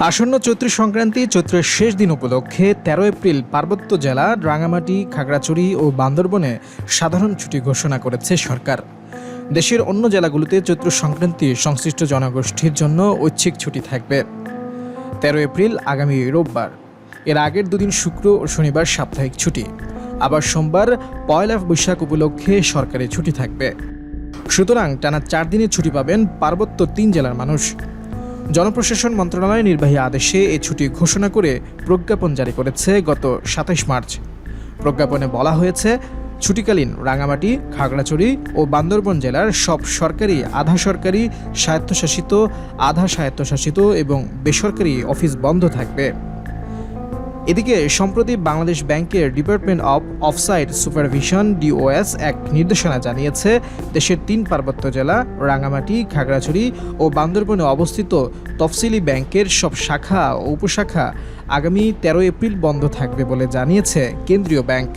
আসন্ন চৈত্র সংক্রান্তি, চৈত্রের শেষ দিন উপলক্ষে তেরো এপ্রিল পার্বত্য জেলা রাঙামাটি, খাগড়াছড়ি ও বান্দরবনে সাধারণ ছুটি ঘোষণা করেছে সরকার। দেশের অন্য জেলাগুলোতে চৈত্র সংক্রান্তি সংশ্লিষ্ট জনগোষ্ঠীর জন্য ঐচ্ছিক ছুটি থাকবে। তেরো এপ্রিল আগামী রোববার। এর আগের দুদিন শুক্র ও শনিবার সাপ্তাহিক ছুটি। আবার সোমবার পয়লা বৈশাখ উপলক্ষে সরকারি ছুটি থাকবে। সুতরাং টানা চার দিনের ছুটি পাবেন পার্বত্য তিন জেলার মানুষ। জনপ্রশাসন মন্ত্রণালয় নির্বাহী আদেশে এ ছুটি ঘোষণা করে প্রজ্ঞাপন জারি করেছে গত সাতাশ মার্চ। প্রজ্ঞাপনে বলা হয়েছে, ছুটিকালীন রাঙামাটি, খাগড়াছড়ি ও বান্দরবন জেলার সব সরকারি, আধা সরকারি, স্বায়ত্তশাসিত, আধা স্বায়ত্তশাসিত এবং বেসরকারি অফিস বন্ধ থাকবে। এদিকে, সম্প্রতি বাংলাদেশ ব্যাংকের department of offsite supervision DOS এক নির্দেশনা জানিয়েছে, দেশের তিন পার্বত্য জেলা রাঙামাটি খাগড়াছড়ি ও বান্দরবনে অবস্থিত তফসিলি ব্যাংকের সব শাখা ও উপশাখা আগামী তেরো এপ্রিল বন্ধ থাকবে বলে জানিয়েছে কেন্দ্রীয় ব্যাংক।